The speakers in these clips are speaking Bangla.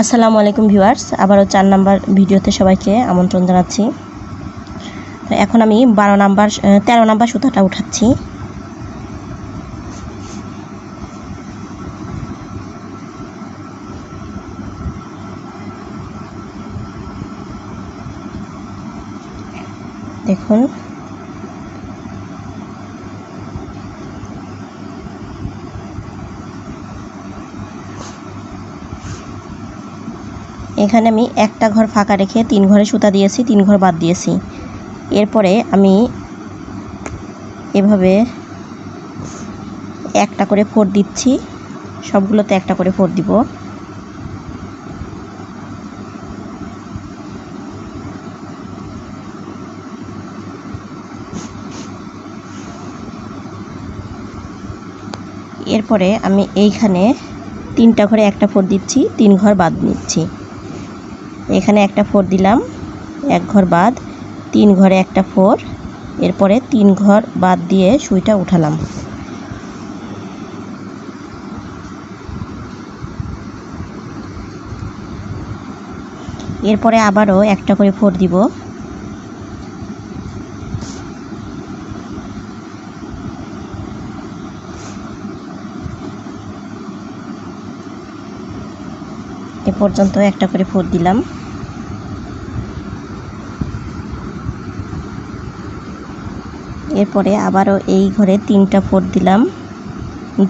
আসসালামু আলাইকুম ভিউয়ার্স, আবারও চার নাম্বার ভিডিওতে সবাইকে আমন্ত্রণ জানাচ্ছি। এখন আমি বারো নাম্বার তেরো নাম্বার সুতাটা উঠাচ্ছি। দেখুন এখানে আমি একটা ঘর ফাঁকা রেখে তিন ঘরে সুতা দিয়েছি, তিন ঘর বাদ দিয়েছি। এরপরে আমি এভাবে একটা করে ফোর দিচ্ছি। সবগুলোতে একটা করে ফোর দিব। এরপরে আমি এইখানে তিনটা ঘরে একটা ফোর দিচ্ছি, তিন ঘর বাদ নিচ্ছি এখানে একটা ফোর দিলাম, এক ঘর বাদ, তিন ঘরে একটা ফোর, এরপরে তিন ঘর বাদ দিয়ে সুইটা উঠালাম। এরপরে আবারও একটা করে ফোর দিব। এ পর্যন্ত একটা করে ফোর দিলাম। এরপরে আবারও এই ঘরে তিনটা ফোর দিলাম।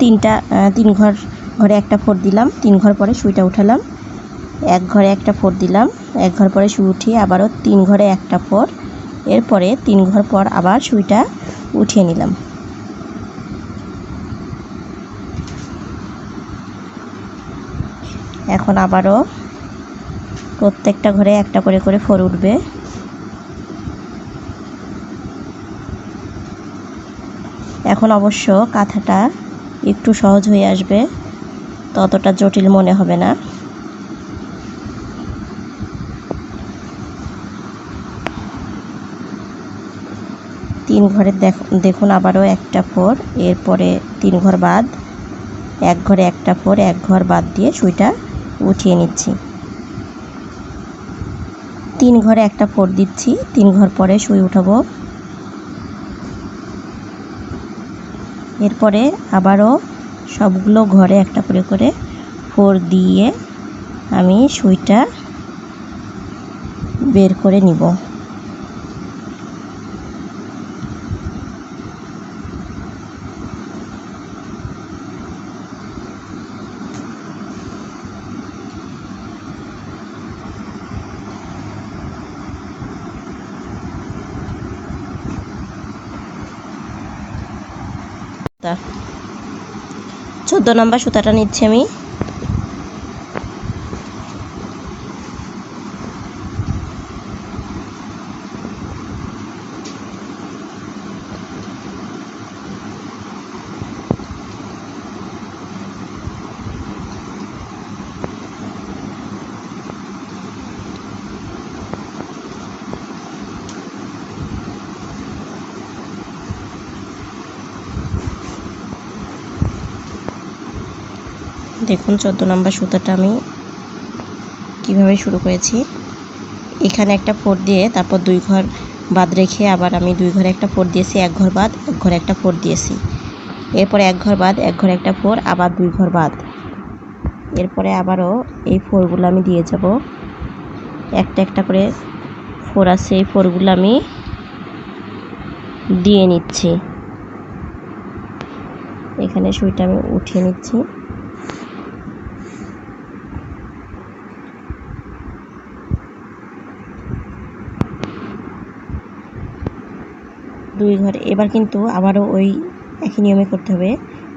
তিনটা তিন ঘর, ঘরে একটা ফোর দিলাম। তিন ঘর পরে সুইটা উঠালাম। এক ঘরে একটা ফোর দিলাম। এক ঘর পরে সুই উঠিয়ে আবারও তিন ঘরে একটা ফোর। এরপরে তিন ঘর পর আবার সুইটা উঠিয়ে নিলাম। এখন আবারও প্রত্যেকটা ঘরে একটা করে করে ফোর উঠবে। এখন অবশ্য কাঁথাটা একটু সহজ হয়ে আসবে, ততটা জটিল মনে হবে না। তিন ঘরে দেখ- দেখুন আবারও একটা ফোর এরপরে তিন ঘর বাদ, এক ঘরে একটা ফোর এক ঘর বাদ দিয়ে সুইটা উঠিয়ে নিচ্ছি। তিন ঘরে একটা ফোর দিচ্ছি, তিন ঘর পরে সুই উঠাবো। এরপরে আবারও সবগুলো ঘরে একটা করে করে ফোর দিয়ে আমি সুইটা বের করে নিব। চোদ্দ নম্বর সুতাটা নিচ্ছি আমি। দেখুন চোদ্দ নম্বর সুতাটা আমি কীভাবে শুরু করেছি। এখানে একটা ফোর দিয়ে তারপর দুই ঘর বাদ রেখে আবার আমি দুই ঘরে একটা ফোর দিয়েছি, এক ঘর বাদ, এক ঘরে একটা ফোর দিয়েছি। এরপরে এক ঘর বাদ, এক ঘরে একটা ফোর আবার দুই ঘর বাদ। এরপরে আবারও এই ফোরগুলো আমি দিয়ে যাব। একটা একটা করে ফোর আছে, এই ফোরগুলো আমি দিয়ে নিচ্ছি। এখানে সুইটা আমি উঠিয়ে নিচ্ছি। দুই ঘর, এবার কিন্তু আবারও ওই একই নিয়মে করতে হবে।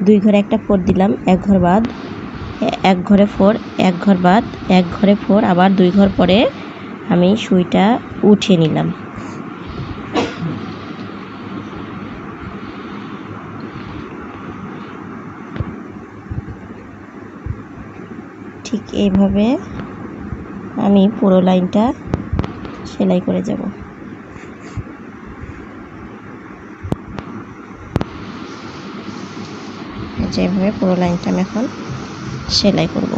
দুই ঘরে একটা ফোর দিলাম, এক ঘর বাদ, এক ঘরে ফোর, এক ঘর বাদ, এক ঘরে ফোর, আবার দুই ঘর পরে আমি সুইটা উঠিয়ে নিলাম। ঠিক এইভাবে আমি পুরো লাইনটা সেলাই করে যাব। সাহায্যে এভাবে পুরো লাইনটা আমি এখন সেলাই করব।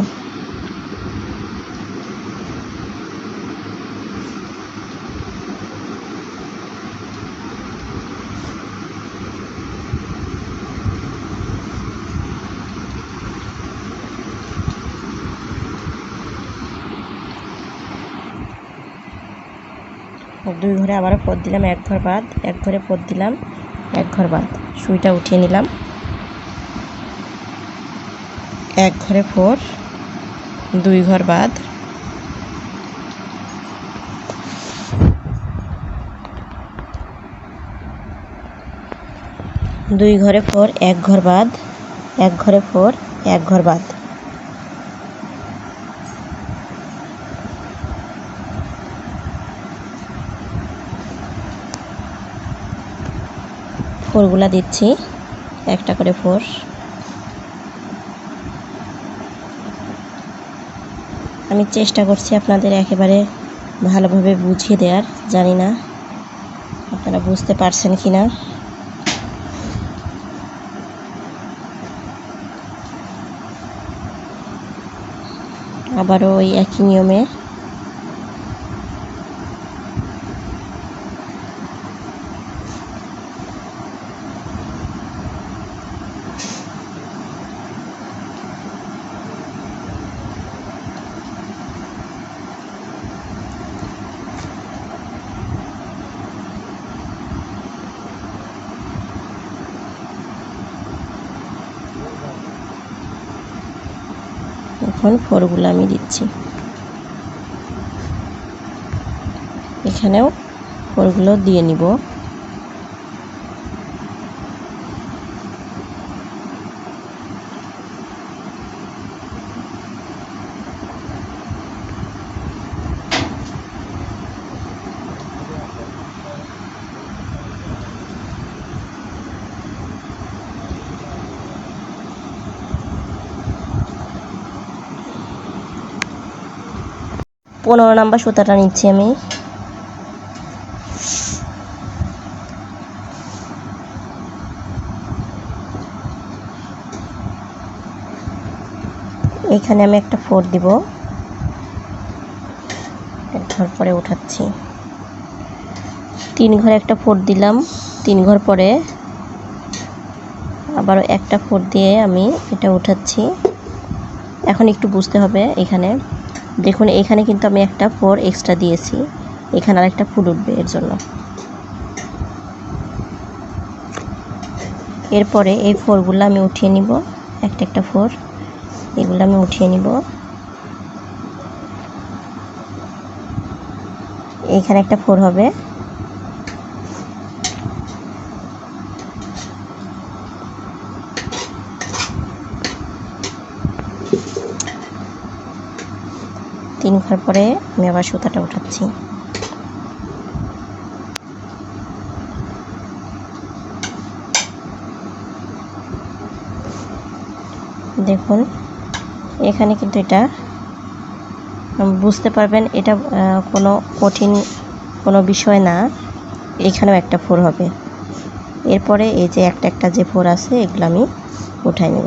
দুই ঘরে আবারও পদ দিলাম, এক ঘর বাদ, এক ঘরে পদ দিলাম, এক ঘর বাদ। সুইটা উঠিয়ে নিলাম। এক ঘরে ফোর দুই ঘর বাদ। দুই ঘরে ফোর এক ঘর বাদ। এক ঘরে ফোর এক ঘর বাদ। ফোরগুলা দিচ্ছি, একটা করে ফোর আমি চেষ্টা করছি আপনাদের একেবারে ভালোভাবে বুঝিয়ে দেওয়ার, জানি না আপনারা বুঝতে পারছেন কি না আবারও ওই একই নিয়মে এখন ফোরগুলো আমি দিচ্ছি। এখানেও ফোরগুলো দিয়ে নিব। পনেরো নাম্বার সুতাটা নিচ্ছি আমি। এখানে আমি একটা ফোর দিব। পরে উঠাচ্ছি। তিন ঘরে একটা ফোর দিলাম। তিন ঘর পরে আবারও একটা ফোর দিয়ে আমি এটা উঠাচ্ছি। এখন একটু বুঝতে হবে এখানে। দেখুন, এখানে কিন্তু আমি একটা ফোর এক্সট্রা দিয়েছি। এখানে আর একটা ফুল উঠবে এর জন্য। এরপরে এই ফোরগুলো আমি উঠিয়ে নিব। একটা একটা ফোর এগুলো আমি উঠিয়ে নিব। এখানে একটা ফোর হবে। ঘর পরে আমি আবার সুতাটা উঠাচ্ছি। দেখুন, এখানে কিন্তু এটা বুঝতে পারবেন, এটা কোনো কঠিন কোনো বিষয় না, এখানেও একটা ফোর হবে। এরপরে এই যে একটা একটা যে ফোর আছে, এগুলো আমি উঠাই নেব।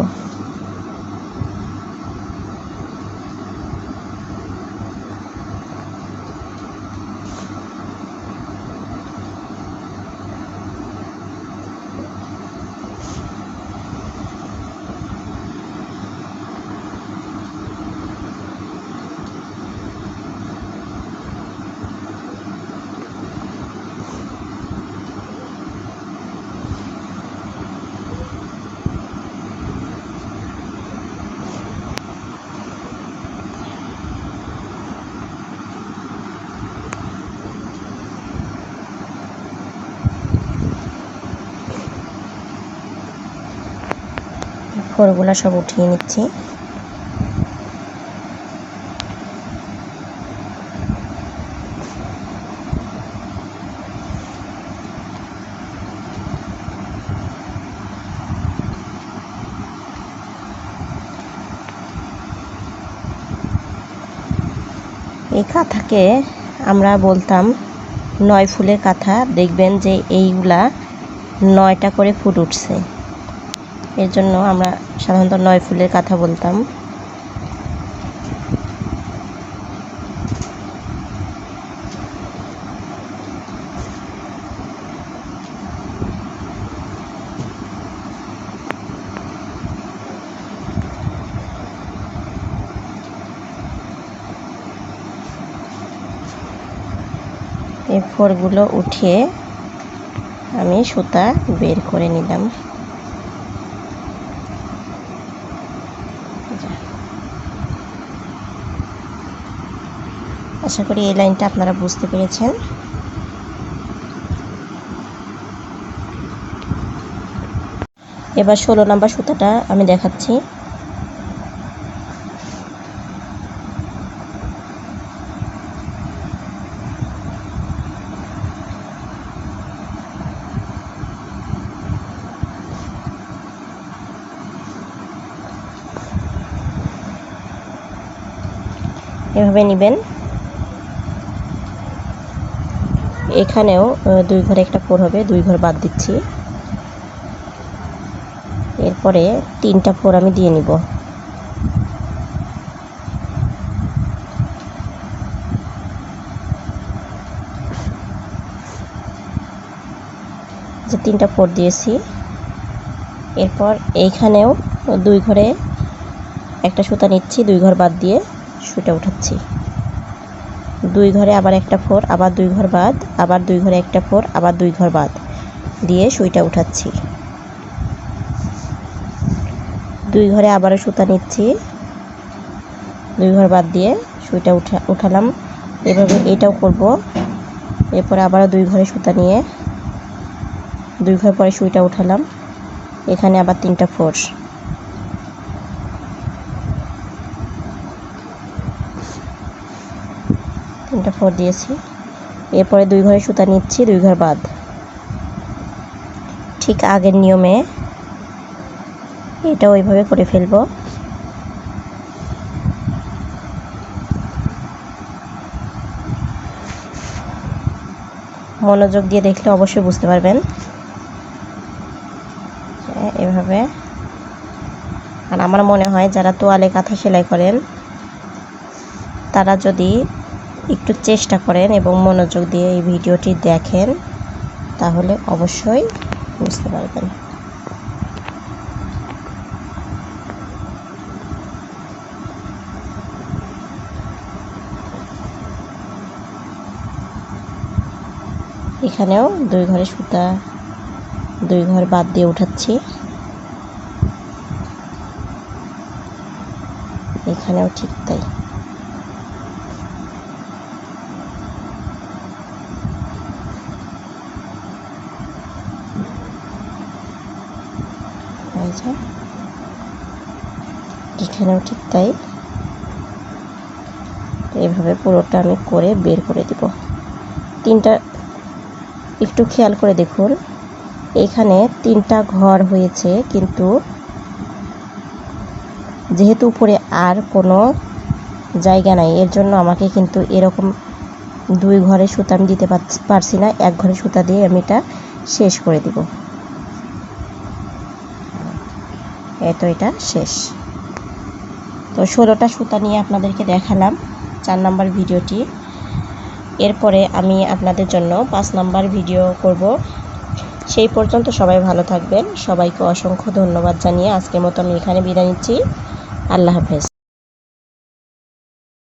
ফোরগুলো সব উঠিয়ে নিচ্ছি। এই কাঁথাকে আমরা বলতাম নয় ফুলের কাঁথা। দেখবেন যে এইগুলা নয়টা করে ফুট উঠছে। এর জন্য আমরা সাধারণত নয় ফুলের কথা বলতাম। এই ফোরগুলো উঠিয়ে আমি সুতা বের করে নিলাম। আশা করি এই লাইনটা আপনারা বুঝতে পেরেছেন। এবার ষোলো নাম্বার সুতাটা আমি দেখাচ্ছি। এভাবে নেবেন। এখানেও দুই ঘরে একটা ফোর হবে, দুই ঘর বাদ দিচ্ছি। এরপরে তিনটা ফোর আমি দিয়ে নিব। যে তিনটা ফোর দিয়েছি, এরপর এইখানেও দুই ঘরে একটা সুতা নিচ্ছি, দুই ঘর বাদ দিয়ে সুতা উঠাচ্ছি। দুই ঘরে আবার একটা ফোর, আবার দুই ঘর বাদ, আবার দুই ঘরে একটা ফোর, আবার দুই ঘর বাদ দিয়ে সুইটা উঠাচ্ছি। দুই ঘরে আবারও সুতা নিচ্ছি। দুই ঘর বাদ দিয়ে সুইটা উঠা, উঠালাম। এভাবে এটাও করব। এরপরে আবারও দুই ঘরে সুতা নিয়ে, দুই ঘর পরে সুইটা উঠালাম। এখানে আবার তিনটা ফোর্স ফোর দিয়েছি। এরপরে দুই ঘরে সুতা নিচ্ছি, দুই ঘর বাদ ঠিক আগের নিয়মে এটা ওইভাবে করে ফেলব। মনোযোগ দিয়ে দেখলে অবশ্যই বুঝতে পারবেন। এভাবে। আর আমার মনে হয় যারা তোয়ালে কাঁথা সেলাই করেন, তারা যদি একটু চেষ্টা করেন এবং মনোযোগ দিয়ে এই ভিডিওটি দেখেন, তাহলে অবশ্যই বুঝতে পারবেন। এখানেও দুই ঘরে সুতা, দুই ঘর বাদ দিয়ে উঠাচ্ছি। এখানেও ঠিক এই এখানেও ঠিক তাই। এইভাবে পুরোটা আমি করে বের করে দিব। তিনটা, একটু খেয়াল করে দেখুন। এখানে তিনটা ঘর হয়েছে, কিন্তু যেহেতু উপরে আর কোনো জায়গা নাই, এর জন্য আমাকে কিন্তু এরকম দুই ঘরে সুতা আমি দিতে পারছি না। এক ঘরে সুতা দিয়ে আমি এটা শেষ করে দিব এই তো এটা শেষ। তো ষোলোটা সুতা নিয়ে আপনাদেরকে দেখালাম, চার নাম্বার ভিডিওটি। এরপরে আমি আপনাদের জন্য পাঁচ নাম্বার ভিডিও করব। সেই পর্যন্ত সবাই ভালো থাকবেন। সবাইকে অসংখ্য ধন্যবাদ জানিয়ে আজকের মতো আমি এখানে বিদায় নিচ্ছি। আল্লাহ হাফেজ।